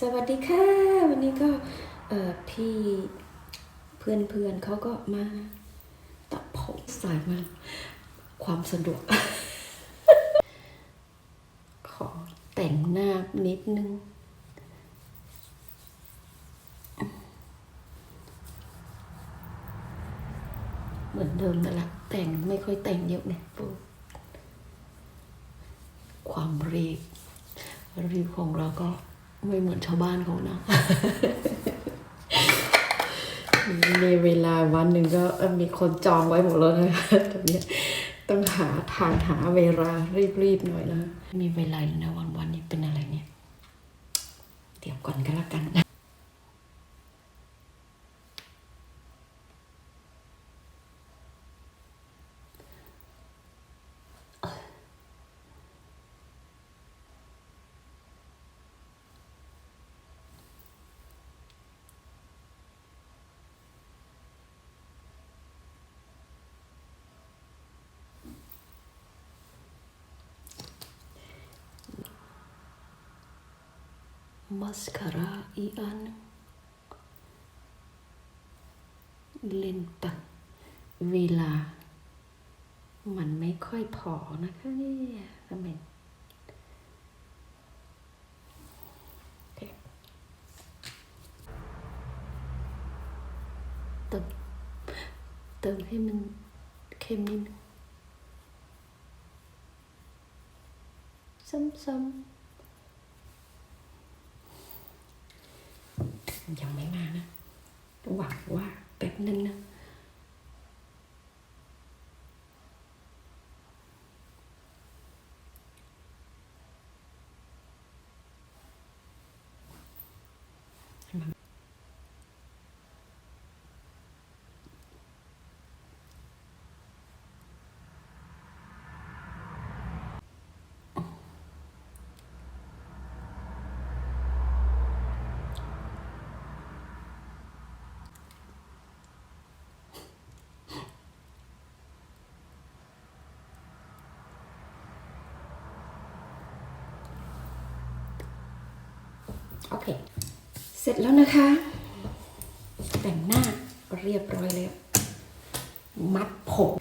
สวัสดีค่ะ วันนี้ก็เออพี่เพื่อนเพื่อนๆเขาก็มาตัดผมใส่มา ความสะดวก ขอแต่งหน้านิดนึง เหมือนเดิมนั่นแหละแต่งไม่ค่อยแต่งเยอะเนี่ยปูความรีบรีบของเราก็ ไม่เหมือนชาวบ้านเขานะในเวลาวันหนึ่งก็เอ่อมีคนจองไว้หมดแล้วนะคะตอนเนี้ยต้องหาทางหาเวลารีบๆหน่อยนะ มีเวลาอยู่นะวันวันๆนี้เป็นอะไรเนี่ย เดี๋ยวก่อนก็แล้วกัน มัสคาร่าอีอัน เล่นไปเวลา มันไม่ค่อยพอนะคะเนี่ยทำไมเคเติมเติมให้มันเข้มนิดซ้ำๆ ยังไม่มานะหวังว่าแป๊บนึงนะ โอเค เสร็จแล้วนะคะ แต่งหน้าเรียบร้อยแล้ว มัดผม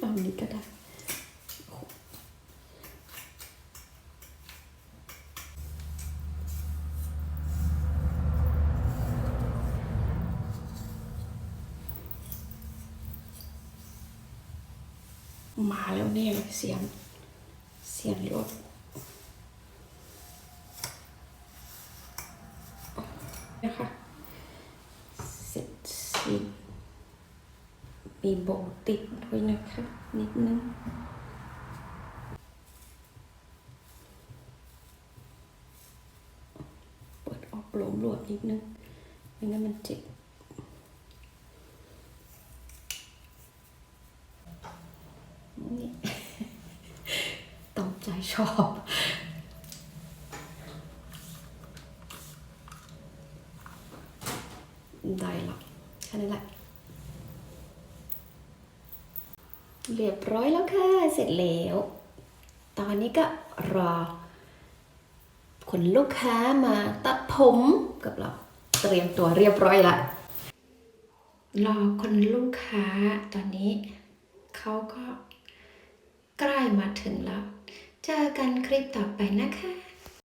ตอนนี้ก็ได้มาแล้วเนี่ยเสียง เสียงรถ นะคะเสร็จสิ้นมีโบติดด้วยนะคะ นิดนึงเปิดออกหลวมหลวมนิดนึงไม่งั้นมันเจ็บนี่ตามใจชอบ ได้ละแค่นั้นแหละ เรียบร้อยแล้วค่ะ เสร็จแล้ว ตอนนี้ก็รอคนลูกค้ามาตัดผมกับเราเตรียมตัวเรียบร้อยละรอคนลูกค้าตอนนี้เขาก็ใกล้มาถึงแล้ว เจอกันคลิปต่อไปนะคะ